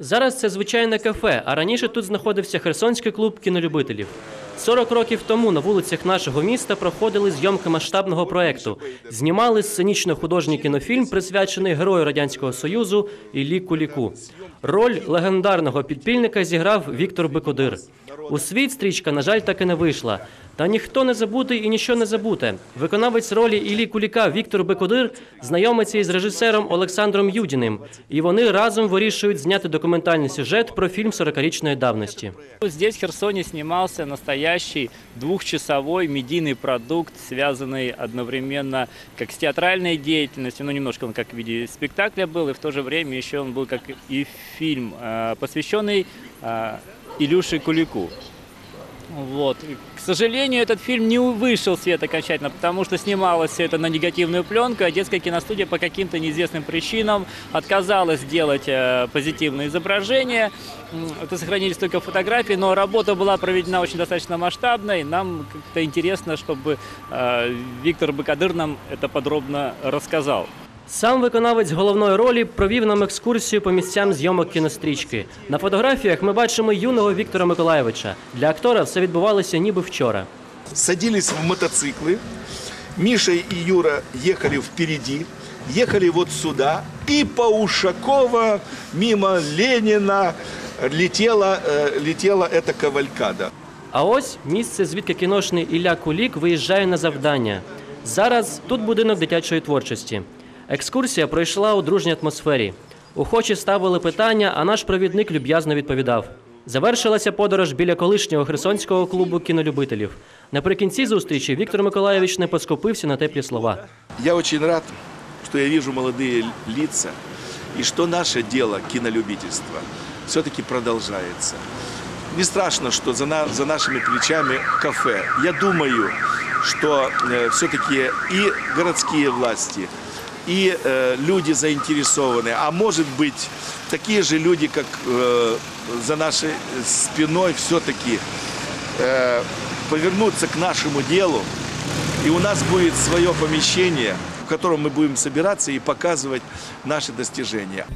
Зараз це звичайне кафе, а раніше тут знаходився Херсонський клуб кінолюбителів. 40 років тому на вулицях нашого міста проходили зйомки масштабного проекту. Знімали сценічно-художній кінофільм, присвячений герою радянського союзу Іллі Куліку. Роль легендарного підпільника зіграв Віктор Бикодир. У світ стрічка, на жаль, так і не вийшла. Та ніхто не забутий і ніщо не забуте. Виконавець ролі Іллі Куліка Віктор Бекодир знайомиться із режисером Олександром Юдіним, і вони разом вирішують зняти документальний сюжет про фільм 40-річної давності. Здесь в Херсоне снимался настоящий двухчасовой медийный продукт, связанный одновременно как с театральной деятельностью, ну немножко он как в виде спектакля был, и в то же время еще он был как и фильм, э, посвященный э, Илюше Кулику. Вот. И, К сожалению, этот фильм не вышел в свет окончательно, потому что снималось все это на негативную пленку, а детская киностудия по каким-то неизвестным причинам отказалась делать э, позитивное изображение. М, Это сохранились только фотографии, но работа была проведена очень достаточно масштабной. Нам как-то интересно, чтобы э, Виктор Бакадыр нам это подробно рассказал. Сам виконавець головної ролі провів нам екскурсію по місцям зйомок кінострічки. На фотографіях ми бачимо юного Віктора Миколаєвича. Для актора все відбувалося ніби вчора. садились в мотоциклы. Миша и Юра ехали впереди, ехали вот сюда. И по Ушакова, мимо Ленина летела, э, летела эта кавалькада. А ось місце, звідки кіношний Ілля Кулік виїжджає на завдання. Зараз тут будинок дитячої творчості. Екскурсія пройшла у дружній атмосфері. Охочі ставили питання, а наш провідник люб'язно відповідав. Завершилася подорож біля колишнього херсонського клубу кінолюбителів. Наприкінці зустрічі Віктор Миколаєвич не поскупився на теплі слова. Я очень рад, что я вижу молодые лица, и что наше дело кинолюбительства все-таки продолжается. Не страшно, что за, на- за нашими плечами кафе. Я думаю, что все-таки и городские власти, и э, люди заинтересованы, а может быть такие же люди, как э, за нашей спиной все-таки э, повернутся к нашему делу, и у нас будет свое помещение, в котором мы будем собираться и показывать наши достижения.